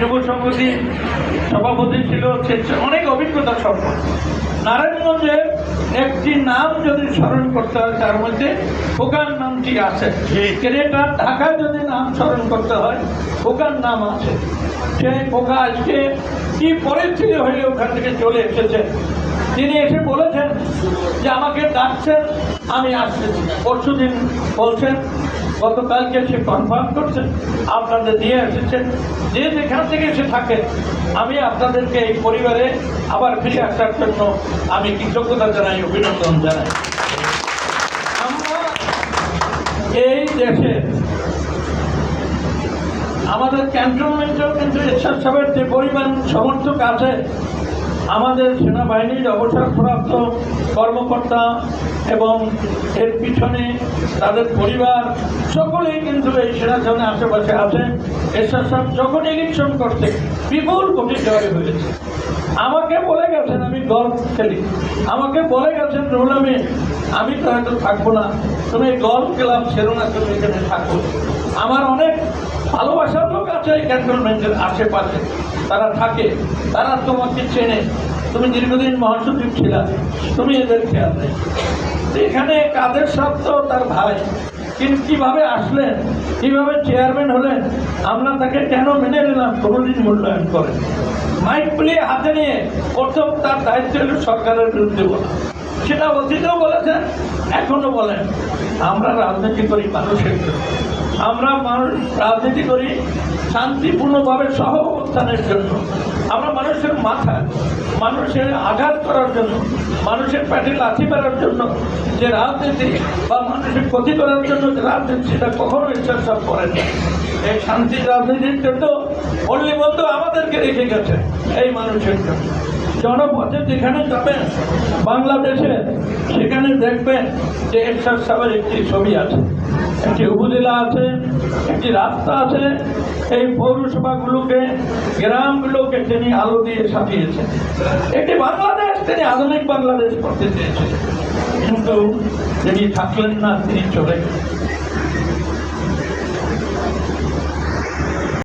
যুব সংগঠি সভাপতি ছিল অনেক অভিজ্ঞতা সম্পন্ন। নারায়ণগঞ্জে একটি নাম যদি স্মরণ করতে হয় তার মধ্যে খোকার নামটি আছে। ক্রেটার ঢাকায় যদি নাম স্মরণ করতে হয় খোকার নাম আছে। সেই ফোকা আজকে কি পরিস্থিতি হইলে ওখান থেকে চলে এসেছে? তিনি এসে বলেছেন যে আমাকে ডাকছেন আমি আসতেছি। পরশু দিন বলছেন গতকালকে সে কনফার্ম করছেন আপনাদের নিয়ে এসেছেন যে যেখান থেকে সে থাকে আমি আপনাদেরকে এই পরিবারে আবার ফিরে আসার জন্য আমি কৃতজ্ঞতা জানাই, অভিনন্দন জানাই। আমরা এই দেশে আমাদের ক্যান্টনমেন্টেও কিন্তু এরশাদ সাহেবের যে পরিমাণ সমর্থক আছে, আমাদের সেনাবাহিনীর অবসরপ্রাপ্ত কর্মকর্তা এবং এর পিছনে তাদের পরিবার, সকলেই কিন্তু এই সেনাজনের আশেপাশে আছে। এরশাদ সাহেব যখন ইলেকশন করতে বিপুল কোটি জয় হয়েছে। আমাকে বলে গেছেন গল্ফ খেলি। আমাকে বলে গেছেন রুল আমি আমি তো হয়তো থাকব না। তুমি গল্ফ ক্লাব সেরো না তুমি এখানে থাকো। আমার অনেক ভালোবাসার লোক আছে এই ক্যান্টনমেন্টের আশেপাশে। তারা থাকে, তারা তোমাকে চেনে। তুমি দীর্ঘদিন মহাসচিব ছিলা, তুমি এদের খেয়াল নেই। তো এখানে কাদের তো তার ভাই। কিন্তু কীভাবে আসলেন? কীভাবে চেয়ারম্যান হলেন? আমরা তাকে কেন মেনে নিলাম? কোনোদিন মূল্যায়ন করেন মাইক প্লিয়ে হাতে নিয়ে প্রথম তার দায়িত্ব হল সরকারের বিরুদ্ধে বলা। সেটা অতীতেও বলেছেন এখনও বলেন। আমরা রাজনীতি করি মানুষের জন্য। আমরা মানুষ রাজনীতি করি শান্তিপূর্ণভাবে সহ অবস্থানের জন্য। আমরা মানুষের মাথা মানুষের আঘাত করার জন্য, মানুষের পেটে লাথি মারার জন্য যে রাজনীতি বা মানুষের ক্ষতি করার জন্য যে রাজনীতি, সেটা কখনো ইচ্ছা সব করেন না। এই শান্তি রাজনীতির জন্য পল্লী বন্ধু আমাদেরকে রেখে গেছে এই মানুষের জন্য। জনপথে যেখানে যাবেন, বাংলাদেশে সেখানে দেখবেন যে এরশাদ সাহেবের একটি ছবি আছে। একটি উপজেলা আছে, একটি রাস্তা আছে, এই পৌরসভাগুলোকে, গ্রামগুলোকে তিনি আলো দিয়ে সাজিয়েছেন। একটি বাংলাদেশ, তিনি আধুনিক বাংলাদেশ করতে চেয়েছিলেন কিন্তু তিনি থাকলেন না, তিনি চলে